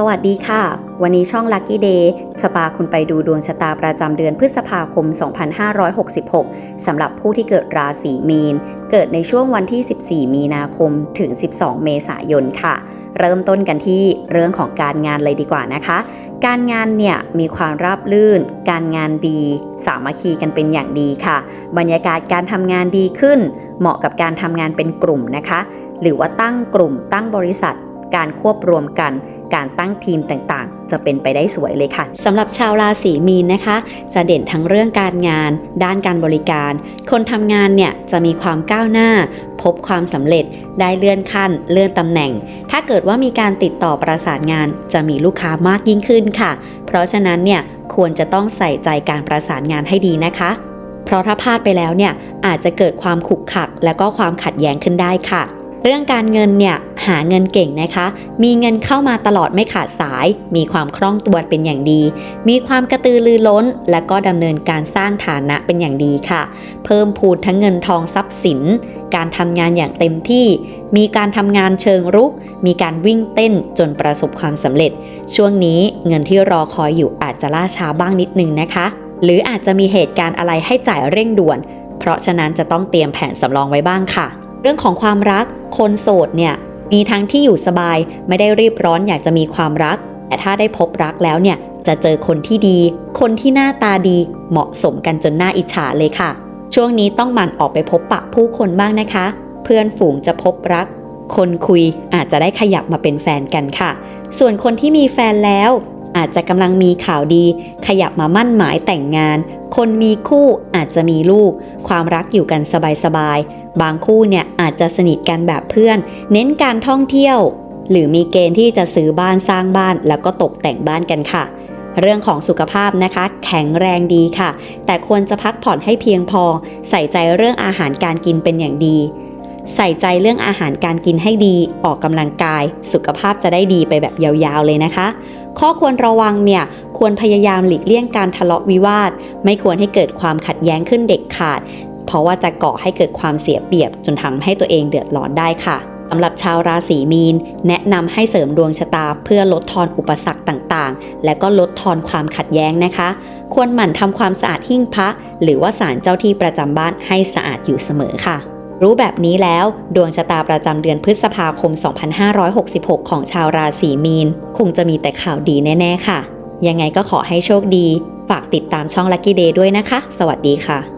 สวัสดีค่ะ วันนี้ช่อง Lucky Day จะพาคุณไปดูดวงชะตาประจำเดือนพฤษภาคม 2566 สำหรับผู้ที่เกิดราศีมีน เกิดในช่วงวันที่ 14 มีนาคมถึง 12 เมษายนค่ะ เริ่มต้นกันที่เรื่องของการงานเลยดีกว่านะคะ การงานเนี่ยมีความราบรื่น การงานดี สามัคคีกันเป็นอย่างดีค่ะ บรรยากาศการทำงานดีขึ้น เหมาะกับการทำงานเป็นกลุ่มนะคะ หรือว่าตั้งกลุ่มตั้งบริษัท การควบรวมกัน การตั้งทีมต่างๆ จะเป็นไปได้สวยเลยค่ะสำหรับชาวราศีมีนนะคะ จะเด่นทั้งเรื่องการงาน ด้านการบริการ คนทำงานเนี่ยจะมีความก้าวหน้า พบความสำเร็จได้เลื่อนขั้น เลื่อนตำแหน่ง ถ้าเกิดว่ามีการติดต่อประสานงาน จะมีลูกค้ามากยิ่งขึ้นค่ะ เพราะฉะนั้นเนี่ยควรจะต้องใส่ใจการประสานงานให้ดีนะคะเพราะถ้าพลาดไปแล้วเนี่ยอาจจะเกิดความขุกขัก และก็ความขัดแย้งขึ้นได้ค่ะ เรื่องการเงินเนี่ยหาเงินเก่งนะคะ มีเงินเข้ามาตลอดไม่ขาดสาย มีความคล่องตัวเป็นอย่างดี มีความกระตือรือร้น และก็ดำเนินการสร้างฐานะเป็นอย่างดีค่ะ เพิ่มพูนทั้งเงินทองทรัพย์สิน การทำงานอย่างเต็มที่ มีการทำงานเชิงรุก มีการวิ่งเต้นจนประสบความสำเร็จ ช่วงนี้เงินที่รอคอยอยู่อาจจะล่าช้าบ้างนิดนึงนะคะ หรืออาจจะมีเหตุการณ์อะไรให้จ่ายเร่งด่วน เพราะฉะนั้นจะต้องเตรียมแผนสำรองไว้บ้างค่ะ เรื่องของความรัก คนโสดเนี่ยมีทั้งที่อยู่สบายไม่ได้รีบร้อนอยากจะมีความรัก แต่ถ้าได้พบรักแล้วเนี่ยจะเจอคนที่ดี คนที่หน้าตาดีเหมาะสมกันจนน่าอิจฉาเลยค่ะ ช่วงนี้ต้องหมั่นออกไปพบปะผู้คนบ้างนะคะ เพื่อนฝูงจะพบรัก คนคุยอาจจะได้ขยับมาเป็นแฟนกันค่ะ ส่วนคนที่มีแฟนแล้ว อาจจะกำลังมีข่าวดี ขยับมามั่นหมายแต่งงาน คนมีคู่อาจจะมีลูก ความรักอยู่กันสบายๆ บางคู่เนี่ยอาจจะสนิทกันแบบเพื่อน เน้นการท่องเที่ยว หรือมีเกณฑ์ที่จะซื้อบ้านสร้างบ้าน แล้วก็ตกแต่งบ้านกันค่ะ เรื่องของสุขภาพนะคะ แข็งแรงดีค่ะ แต่ควรจะพักผ่อนให้เพียงพอ ใส่ใจเรื่องอาหารการกินเป็นอย่างดี ใส่ใจเรื่องอาหารการกินให้ดี ออกกำลังกาย สุขภาพจะได้ดีไปแบบยาวๆเลยนะคะข้อควรระวังเนี่ยควรพยายามหลีกเลี่ยงการทะเลาะวิวาท ไม่ควรให้เกิดความขัดแย้งขึ้นเด็กขาด เพราะว่าจะก่อให้เกิดความเสียเปรียบจนทำให้ตัวเองเดือดร้อนได้ค่ะสำหรับชาวราศีมีน แนะนำให้เสริมดวงชะตาเพื่อลดทอนอุปสรรคต่างๆ และก็ลดทอนความขัดแย้งนะคะ ควรหมั่นทำความสะอาดหิ้งพระ หรือว่าศาลเจ้าที่ประจำบ้านให้สะอาดอยู่เสมอค่ะ รู้แบบนี้แล้ว ดวงชะตาประจำเดือนพฤษภาคม 2566 ของชาวราศีมีน คงจะมีแต่ข่าวดีแน่ ๆ ค่ะ ยังไงก็ขอให้โชคดี ฝากติดตามช่อง Lucky Day ด้วยนะคะ สวัสดีค่ะ